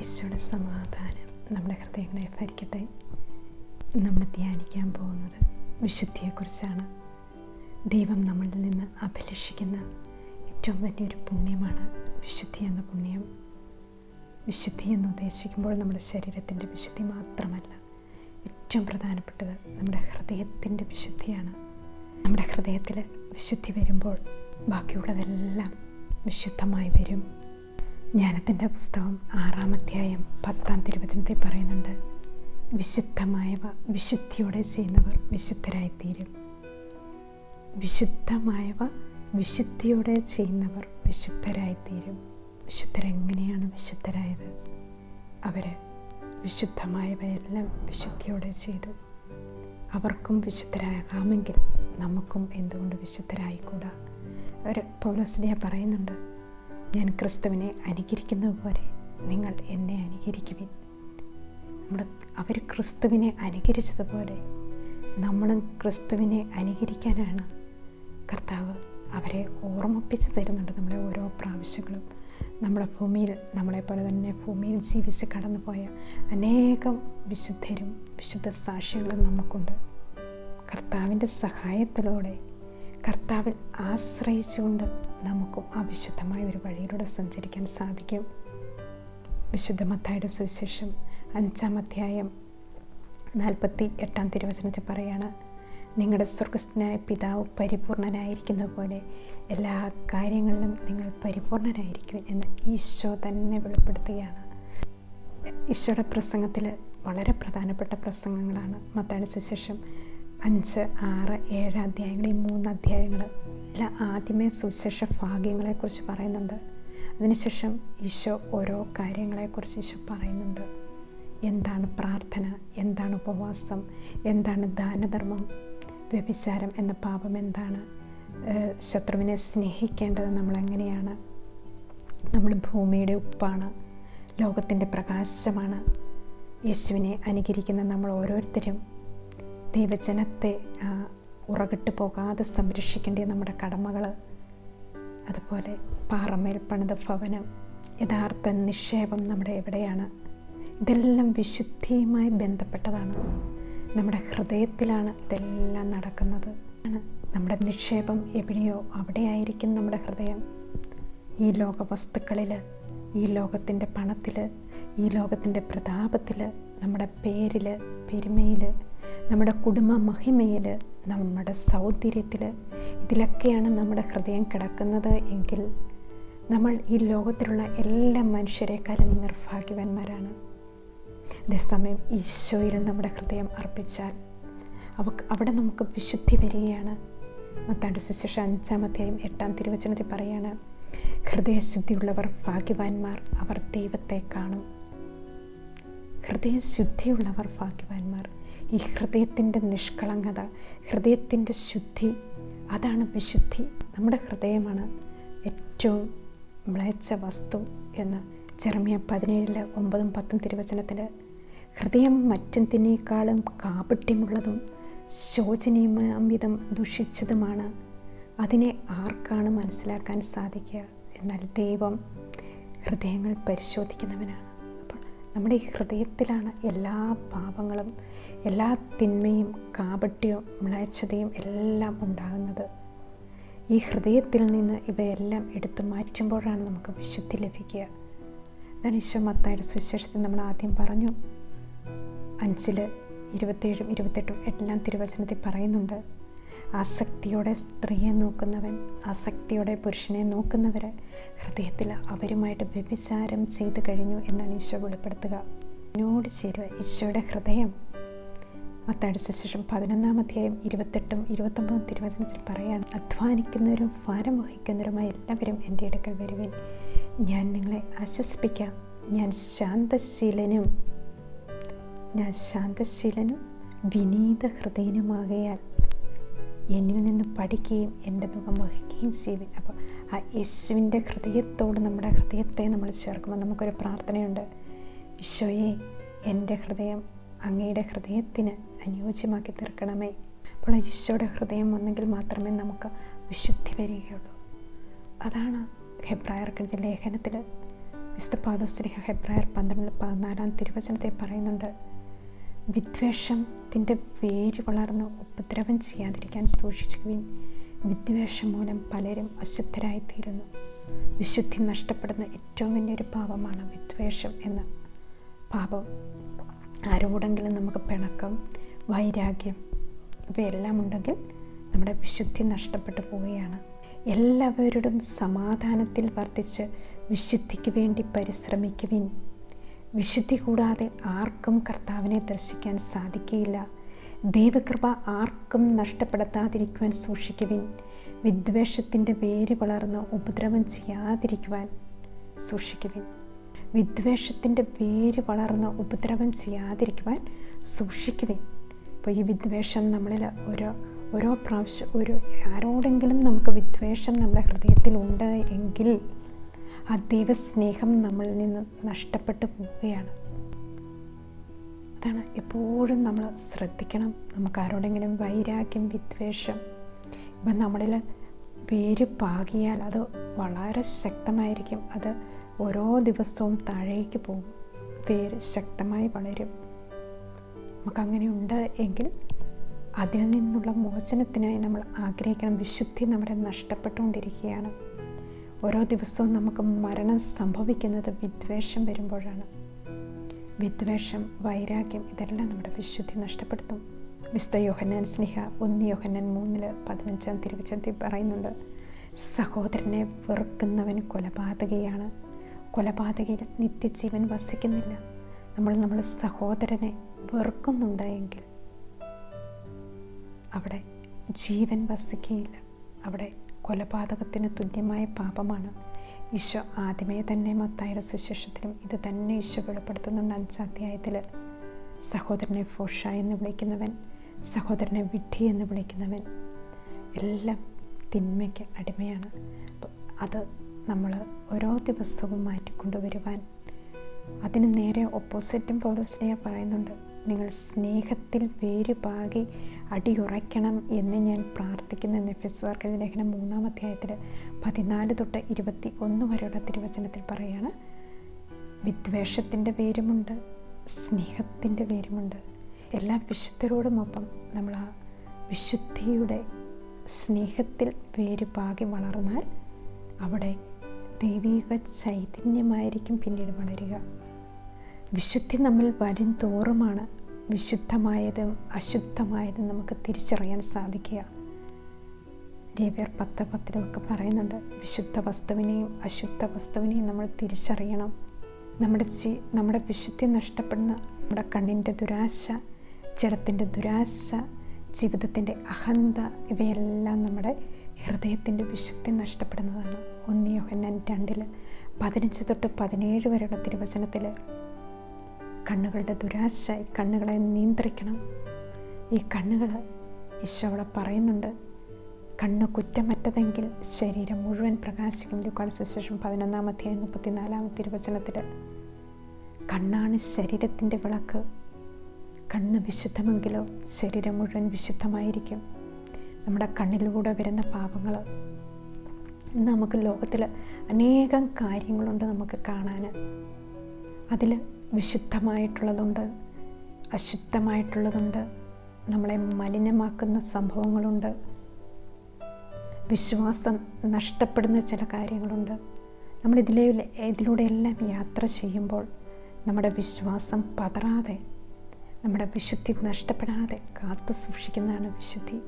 ഈശോയുടെ സമാധാനം നമ്മുടെ ഹൃദയങ്ങളെ ഭരിക്കട്ടെ. നമ്മൾ ധ്യാനിക്കാൻ പോകുന്നത് വിശുദ്ധിയെക്കുറിച്ചാണ്. ദൈവം നമ്മളിൽ നിന്ന് അഭിലഷിക്കുന്ന ഏറ്റവും വലിയൊരു പുണ്യമാണ് വിശുദ്ധി എന്ന പുണ്യം. വിശുദ്ധി എന്ന് ഉദ്ദേശിക്കുമ്പോൾ നമ്മുടെ ശരീരത്തിന്റെ വിശുദ്ധി മാത്രമല്ല ഏറ്റവും പ്രധാനപ്പെട്ടത് നമ്മുടെ ഹൃദയത്തിന്റെ വിശുദ്ധിയാണ്. നമ്മുടെ ഹൃദയത്തിൽ വിശുദ്ധി വരുമ്പോൾ ബാക്കിയുള്ളതെല്ലാം വിശുദ്ധമായി വരും. ജ്ഞാനത്തിന്റെ പുസ്തകം ആറാം അധ്യായം പത്താം തിരുവചനത്തിൽ പറയുന്നുണ്ട് വിശുദ്ധമായവ വിശുദ്ധിയോടെ ചെയ്യുന്നവർ വിശുദ്ധരായിത്തീരും. വിശുദ്ധമായവ വിശുദ്ധിയോടെ ചെയ്യുന്നവർ വിശുദ്ധരായിത്തീരും. വിശുദ്ധരെങ്ങനെയാണ് വിശുദ്ധരായത്? അവർ വിശുദ്ധമായവയെല്ലാം വിശുദ്ധിയോടെ ചെയ്തു. അവർക്കും വിശുദ്ധരാകാമെങ്കിൽ നമുക്കും എന്തുകൊണ്ട് വിശുദ്ധരായിക്കൂടാ? അവർ പൗലോസിനെ പറയുന്നുണ്ട് ഞാൻ ക്രിസ്തുവിനെ അനുകരിക്കുന്നത് പോലെ നിങ്ങൾ എന്നെ അനുകരിക്കുവിൻ. നമ്മൾ അവർ ക്രിസ്തുവിനെ അനുകരിച്ചതുപോലെ നമ്മളും ക്രിസ്തുവിനെ അനുകരിക്കാനാണ് കർത്താവ് അവരെ ഓർമ്മിപ്പിച്ച് തരുന്നുണ്ട് നമ്മുടെ ഓരോ പ്രാവശ്യങ്ങളും. നമ്മുടെ ഭൂമിയിൽ നമ്മളെപ്പോലെ തന്നെ ഭൂമിയിൽ ജീവിച്ച് കടന്നുപോയ അനേകം വിശുദ്ധരും വിശുദ്ധ സാക്ഷികളും നമുക്കുണ്ട്. കർത്താവിന്റെ സഹായത്തിലൂടെ കർത്താവിൽ ആശ്രയിച്ചുകൊണ്ട് നമുക്കും ആ വിശുദ്ധമായ ഒരു വഴിയിലൂടെ സഞ്ചരിക്കാൻ സാധിക്കും. വിശുദ്ധ മത്തായുടെ സുവിശേഷം അഞ്ചാം അധ്യായം നാൽപ്പത്തി എട്ടാം തിരുവചനത്തിൽ പറയാണ് നിങ്ങളുടെ സ്വർഗസ്ഥനായ പിതാവ് പരിപൂർണനായിരിക്കുന്ന പോലെ എല്ലാ കാര്യങ്ങളിലും നിങ്ങൾ പരിപൂർണനായിരിക്കും എന്ന് ഈശോ തന്നെ വെളിപ്പെടുത്തുകയാണ്. ഈശോയുടെ പ്രസംഗത്തിൽ വളരെ പ്രധാനപ്പെട്ട പ്രസംഗങ്ങളാണ് മത്തായുടെ സുവിശേഷം അഞ്ച് ആറ് ഏഴ് അധ്യായങ്ങൾ. ഈ മൂന്ന് അധ്യായങ്ങൾ എല്ലാം ആദ്യമേ സുവിശേഷ ഭാഗ്യങ്ങളെക്കുറിച്ച് പറയുന്നുണ്ട്. അതിനുശേഷം ഈശോ ഓരോ കാര്യങ്ങളെക്കുറിച്ച് ഈശോ പറയുന്നുണ്ട്. എന്താണ് പ്രാർത്ഥന? എന്താണ് ഉപവാസം? എന്താണ് ദാനധർമ്മം? വ്യഭിചാരം എന്ന പാപം എന്താണ്? ശത്രുവിനെ സ്നേഹിക്കേണ്ടത് നമ്മളെങ്ങനെയാണ്? നമ്മൾ ഭൂമിയുടെ ഉപ്പാണ്. ലോകത്തിന്റെ പ്രകാശമാണ്. യേശുവിനെ അനുകരിക്കുന്ന നമ്മൾ ഓരോരുത്തരും ദൈവജനത്തെ ഉറകിട്ട് പോകാതെ സംരക്ഷിക്കേണ്ട നമ്മുടെ കടമകൾ അതുപോലെ പാറമേൽ പണിത ഭവനം യഥാർത്ഥ നിക്ഷേപം നമ്മുടെ എവിടെയാണ്? ഇതെല്ലാം വിശുദ്ധിയുമായി ബന്ധപ്പെട്ടതാണ്. നമ്മുടെ ഹൃദയത്തിലാണ് ഇതെല്ലാം നടക്കുന്നത്. നമ്മുടെ നിക്ഷേപം എവിടെയോ അവിടെയായിരിക്കും നമ്മുടെ ഹൃദയം. ഈ ലോക വസ്തുക്കളിൽ ഈ ലോകത്തിന്റെ പണത്തിൽ ഈ ലോകത്തിന്റെ പ്രതാപത്തിൽ നമ്മുടെ പേരിൽ പെരുമയിൽ നമ്മുടെ കുടുംബ മഹിമയിൽ നമ്മുടെ സൗന്ദര്യത്തിൽ ഇതിലൊക്കെയാണ് നമ്മുടെ ഹൃദയം കിടക്കുന്നത് എങ്കിൽ നമ്മൾ ഈ ലോകത്തിലുള്ള എല്ലാ മനുഷ്യരെക്കാളും നിർഭാഗ്യവാന്മാരാണ്. അതേസമയം ഈശോയിൽ നമ്മുടെ ഹൃദയം അർപ്പിച്ചാൽ അവ അവിടെ നമുക്ക് വിശുദ്ധി വരികയാണ്. മത്താണ്ട് സുശേഷ അഞ്ചാമത്തെയും എട്ടാം തിരുവചനത്തിൽ പറയാണ് ഹൃദയശുദ്ധിയുള്ളവർ ഭാഗ്യവാന്മാർ അവർ ദൈവത്തെ കാണും. ഹൃദയശുദ്ധിയുള്ളവർ ഭാഗ്യവാന്മാർ. ഈ ഹൃദയത്തിന്റെ നിഷ്കളങ്കത ഹൃദയത്തിന്റെ ശുദ്ധി അതാണ് വിശുദ്ധി. നമ്മുടെ ഹൃദയമാണ് ഏറ്റവും മ്ലേച്ഛ വസ്തു എന്ന് ചെറുമിയ പതിനേഴിൽ ഒമ്പതും പത്തും തിരുവചനത്തിൽ ഹൃദയം മറ്റെന്തിനേക്കാളും കാപട്യമുള്ളതും ശോചനീയമാംവിധം ദുഷിച്ചതുമാണ്. അതിനെ ആർക്കാണ് മനസ്സിലാക്കാൻ സാധിക്കുക എന്നാൽ ദൈവം ഹൃദയങ്ങൾ പരിശോധിക്കുന്നവനാണ്. നമ്മുടെ ഈ ഹൃദയത്തിലാണ് എല്ലാ പാപങ്ങളും എല്ലാ തിന്മയും കാപട്യവും മ്ലേച്ഛതയും എല്ലാം ഉണ്ടാകുന്നത്. ഈ ഹൃദയത്തിൽ നിന്ന് ഇവയെല്ലാം എടുത്തു മാറ്റുമ്പോഴാണ് നമുക്ക് വിശുദ്ധി ലഭിക്കുക. അതാണ് ഈശോ മത്തായുടെ നമ്മൾ ആദ്യം പറഞ്ഞു അഞ്ചിൽ ഇരുപത്തേഴും ഇരുപത്തെട്ടും എല്ലാം തിരുവചനത്തിൽ പറയുന്നുണ്ട്. ആസക്തിയോടെ സ്ത്രീയെ നോക്കുന്നവൻ ആസക്തിയോടെ പുരുഷനെ നോക്കുന്നവർ ഹൃദയത്തിൽ അവരുമായിട്ട് വ്യഭിചാരം ചെയ്തു കഴിഞ്ഞു എന്നാണ് ഈശോ വെളിപ്പെടുത്തുക. എന്നോട് ചേരുക ഈശോയുടെ ഹൃദയം. മത്തടിച്ച ശേഷം പതിനൊന്നാം അധ്യായം ഇരുപത്തെട്ടും ഇരുപത്തൊമ്പതും തിരുവചനത്തിൽ പറയാണ് അധ്വാനിക്കുന്നവരും ഭാരം വഹിക്കുന്നവരുമായ എല്ലാവരും എന്റെ അടുക്കൽ വരുവിൻ. ഞാൻ നിങ്ങളെ ആശ്വസിപ്പിക്കാം. ഞാൻ ശാന്തശീലനും ഞാൻ ശാന്തശീലനും വിനീത ഹൃദയനുമാകയാൽ എന്നിൽ നിന്ന് പഠിക്കുകയും എന്റെ മുഖം വഹിക്കുകയും ചെയ്തു അപ്പോൾ ആ യേശുവിന്റെ ഹൃദയത്തോട് നമ്മുടെ ഹൃദയത്തെ നമ്മൾ ചേർക്കുമ്പോൾ നമുക്കൊരു പ്രാർത്ഥനയുണ്ട്. ഈശോയെ എന്റെ ഹൃദയം അങ്ങയുടെ ഹൃദയത്തിന് അനുയോജ്യമാക്കി തീർക്കണമേ. അപ്പോൾ ഈശോയുടെ ഹൃദയം വന്നെങ്കിൽ മാത്രമേ നമുക്ക് വിശുദ്ധി വരികയുള്ളൂ. അതാണ് ഹെബ്രായർക്കിന്റെ ലേഖനത്തിൽ വിശുദ്ധ പൗലോസ്ലിഹ ഹെബ്രായർ പന്ത്രണ്ട് പതിനാലാം തിരുവചനത്തിൽ പറയുന്നുണ്ട്. വിദ്വേഷത്തിന്റെ പേര് വളർന്ന് ഉപദ്രവം ചെയ്യാതിരിക്കാൻ സൂക്ഷിച്ചുവിൻ വിദ്വേഷം മൂലം പലരും അശുദ്ധരായിത്തീരുന്നു. വിശുദ്ധി നഷ്ടപ്പെടുന്ന ഏറ്റവും വലിയൊരു പാപമാണ് വിദ്വേഷം എന്ന. പാപം. ആരോടെങ്കിലും നമുക്ക് പിണക്കം വൈരാഗ്യം ഇവയെല്ലാം ഉണ്ടെങ്കിൽ നമ്മുടെ വിശുദ്ധി നഷ്ടപ്പെട്ടു പോവുകയാണ്. എല്ലാവരോടും സമാധാനത്തിൽ വർദ്ധിച്ച് വിശുദ്ധിക്ക് വേണ്ടി പരിശ്രമിക്കുവിൻ. വിശുദ്ധി കൂടാതെ ആർക്കും കർത്താവിനെ ദർശിക്കാൻ സാധിക്കുകയില്ല ദൈവകൃപ ആർക്കും നഷ്ടപ്പെടുത്താതിരിക്കുവാൻ സൂക്ഷിക്കുവിൻ. വിദ്വേഷത്തിന്റെ വേര് വളർന്ന് ഉപദ്രവം ചെയ്യാതിരിക്കുവാൻ സൂക്ഷിക്കുവിൻ. വിദ്വേഷത്തിന്റെ വേര് വളർന്ന് ഉപദ്രവം ചെയ്യാതിരിക്കുവാൻ സൂക്ഷിക്കുവിൻ. അപ്പോൾ ഈ വിദ്വേഷം നമ്മളിൽ ഓരോ ഓരോ പ്രാവശ്യം ഒരു ആരോടെങ്കിലും നമുക്ക് വിദ്വേഷം നമ്മുടെ ഹൃദയത്തിലുണ്ട് എങ്കിൽ ആ ദൈവസ്നേഹം നമ്മളിൽ നിന്ന് നഷ്ടപ്പെട്ടു പോവുകയാണ്. അതാണ് എപ്പോഴും നമ്മൾ ശ്രദ്ധിക്കണം. നമുക്ക് ആരോടെങ്കിലും വൈരാഗ്യം വിദ്വേഷം ഇപ്പം നമ്മളിൽ വേര് പാകിയാൽ അത് വളരെ ശക്തമായിരിക്കും. അത് ഓരോ ദിവസവും താഴേക്ക് പോകും. വേര് ശക്തമായി വളരും. നമുക്കങ്ങനെ ഉണ്ട് എങ്കിൽ അതിൽ നിന്നുള്ള മോചനത്തിനായി നമ്മൾ ആഗ്രഹിക്കണം. വിശുദ്ധി നമ്മുടെ നഷ്ടപ്പെട്ടുകൊണ്ടിരിക്കുകയാണ്. ഓരോ ദിവസവും നമുക്ക് മരണം സംഭവിക്കുന്നത് വിദ്വേഷം വരുമ്പോഴാണ്. വിദ്വേഷം വൈരാഗ്യം ഇതെല്ലാം നമ്മുടെ വിശുദ്ധി നഷ്ടപ്പെടുത്തും. വിശുദ്ധ യോഹന്നാൻ സ്നേഹ ഒന്ന് യോഹന്നാൻ മൂന്നിൽ പതിനഞ്ചാം തിരുവചനത്തിൽ പറയുന്നുണ്ട് സഹോദരനെ വെറുക്കുന്നവൻ കൊലപാതകയാണ്. കൊലപാതകയിൽ നിത്യജീവൻ വസിക്കുന്നില്ല. നമ്മൾ നമ്മൾ സഹോദരനെ വെറുക്കുന്നുണ്ടെങ്കിൽ അവിടെ ജീവൻ വസിക്കുകയില്ല. അവിടെ കൊലപാതകത്തിന് തുല്യമായ പാപമാണ്. ഈശോ ആദ്യമേ തന്നെ മത്തായുടെ സുശേഷത്തിലും ഇത് തന്നെ ഈശോ വെളിപ്പെടുത്തുന്നുണ്ട് അഞ്ചാധ്യായത്തിൽ സഹോദരനെ ഫോഷ എന്ന് വിളിക്കുന്നവൻ സഹോദരനെ വിഡ്ഢി എന്ന് വിളിക്കുന്നവൻ എല്ലാം തിന്മയ്ക്ക് അടിമയാണ്. അത് നമ്മൾ ഓരോ ദിവസവും മാറ്റിക്കൊണ്ടുവരുവാൻ അതിന് നേരെ ഓപ്പോസിറ്റും പൗലോസ്ലിയ പറയുന്നുണ്ട്. നിങ്ങൾ സ്നേഹത്തിൽ വേരുപാകി അടിയുറയ്ക്കണം എന്ന് ഞാൻ പ്രാർത്ഥിക്കുന്നു എന്ന് എഫെസ്വാർക്കെഴുതി ലേഖനം മൂന്നാം അധ്യായത്തിൽ പതിനാല് തൊട്ട് ഇരുപത്തി ഒന്ന് വരെയുള്ള തിരുവചനത്തിൽ പറയാണ്. വിദ്വേഷത്തിന്റെ പേരുമുണ്ട് സ്നേഹത്തിന്റെ പേരുമുണ്ട്. എല്ലാ വിശുദ്ധരോടുമൊപ്പം നമ്മൾ ആ വിശുദ്ധിയുടെ സ്നേഹത്തിൽ പേര് പാകി വളർന്നാൽ അവിടെ ദൈവിക ചൈതന്യമായിരിക്കും പിന്നീട് വളരുക. വിശുദ്ധി നമ്മൾ വരും തോറുമാണ് വിശുദ്ധമായതും അശുദ്ധമായതും നമുക്ക് തിരിച്ചറിയാൻ സാധിക്കുക. ദേവ്യർ പത്ത് പത്തിലുമൊക്കെ പറയുന്നുണ്ട് വിശുദ്ധ വസ്തുവിനെയും അശുദ്ധ വസ്തുവിനെയും നമ്മൾ തിരിച്ചറിയണം. നമ്മുടെ ചി നമ്മുടെ വിശുദ്ധി നഷ്ടപ്പെടുന്ന നമ്മുടെ കണ്ണിന്റെ ദുരാശ ജഡത്തിന്റെ ദുരാശ ജീവിതത്തിന്റെ അഹന്ത ഇവയെല്ലാം നമ്മുടെ ഹൃദയത്തിന്റെ വിശുദ്ധി നഷ്ടപ്പെടുന്നതാണ്. ഒന്നിയോഹന്നാൻ രണ്ടിൽ പതിനഞ്ച് തൊട്ട് പതിനേഴ് വരെയുള്ള തിരുവചനത്തിൽ കണ്ണുകളുടെ ദുരാശയായി കണ്ണുകളെ നിയന്ത്രിക്കണം. ഈ കണ്ണുകൾ ഈശോ അവിടെ പറയുന്നുണ്ട്. കണ്ണ് കുറ്റമറ്റതെങ്കിൽ ശരീരം മുഴുവൻ പ്രകാശിക്കും. ലുക്കാട് ശേഷം പതിനൊന്നാമത്തെ മുപ്പത്തിനാലാമത്തെ തിരുവചനത്തിൽ കണ്ണാണ് ശരീരത്തിന്റെ വിളക്ക്. കണ്ണ് വിശുദ്ധമെങ്കിലോ ശരീരം മുഴുവൻ വിശുദ്ധമായിരിക്കും. നമ്മുടെ കണ്ണിലൂടെ വരുന്ന പാപങ്ങൾ ഇന്ന് നമുക്ക് ലോകത്തിൽ അനേകം കാര്യങ്ങളുണ്ട് നമുക്ക് കാണാൻ അതിൽ വിശുദ്ധമായിട്ടുള്ളതുണ്ട് അശുദ്ധമായിട്ടുള്ളതുണ്ട് നമ്മളെ മലിനമാക്കുന്ന സംഭവങ്ങളുണ്ട് വിശ്വാസം നഷ്ടപ്പെടുന്ന ചില കാര്യങ്ങളുണ്ട്. നമ്മൾ ഇതിലെ യാത്ര ചെയ്യുമ്പോൾ നമ്മുടെ വിശ്വാസം പതറാതെ നമ്മുടെ വിശുദ്ധി നഷ്ടപ്പെടാതെ കാത്തു സൂക്ഷിക്കുന്നതാണ് വിശുദ്ധി.